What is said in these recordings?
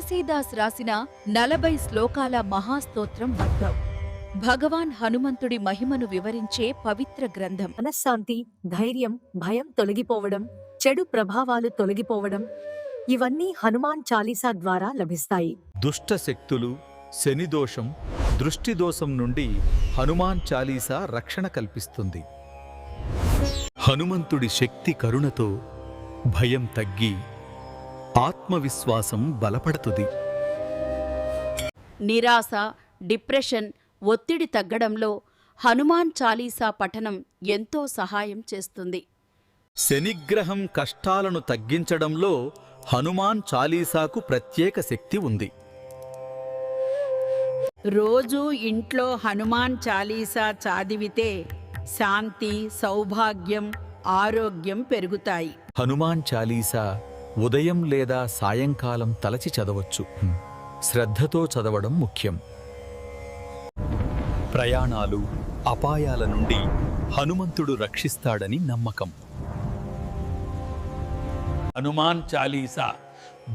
తులసీదాస్ రాసిన నలభై శ్లోకాల మహాస్తోత్రం అర్థం భగవాన్ హనుమంతుడి మహిమను వివరించే పవిత్ర గ్రంథం. మనశ్శాంతి ధైర్యం భయం తొలగిపోవడం చెడు ప్రభావాలు తొలగిపోవడం ఇవన్నీ హనుమాన్ చాలీసా ద్వారా లభిస్తాయి. దుష్ట శక్తులు శనిదోషం దృష్టిదోషం నుండి హనుమాన్ చాలీసా రక్షణ కల్పిస్తుంది. హనుమంతుడి శక్తి కరుణతో భయం తగ్గి ఆత్మవిశ్వాసం బలపడుతుంది. నిరాశ డిప్రెషన్ ఒత్తిడి తగ్గడంలో హనుమాన్ చాలీసా పఠనం ఎంతో సహాయం చేస్తుంది. శనిగ్రహం కష్టాలను తగ్గించడంలో హనుమాన్ చాలీసాకు ప్రత్యేక శక్తి ఉంది. రోజూ ఇంట్లో హనుమాన్ చాలీసా చదివితే శాంతి సౌభాగ్యం ఆరోగ్యం పెరుగుతాయి. హనుమాన్ చాలీసా ఉదయం లేదా సాయంకాలం తలచి చదవచ్చు. శ్రద్ధతో చదవడం ముఖ్యం. ప్రయాణాలు అపాయాల నుండి హనుమంతుడు రక్షిస్తాడని నమ్మకం. హనుమాన్ చాలీసా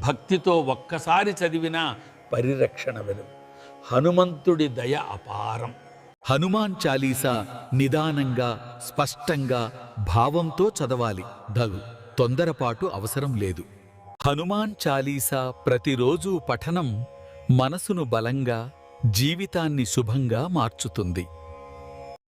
భక్తితో ఒక్కసారి చదివినా పరిరక్షణ వెలు హనుమంతుడి దయ అపారం. హనుమాన్ చాలీసా నిదానంగా స్పష్టంగా భావంతో చదవాలి. దగు తొందరపాటు అవసరం లేదు. హనుమాన్ చాలీసా ప్రతిరోజూ పఠనం మనసును బలంగా జీవితాన్ని శుభంగా మార్చుతుంది.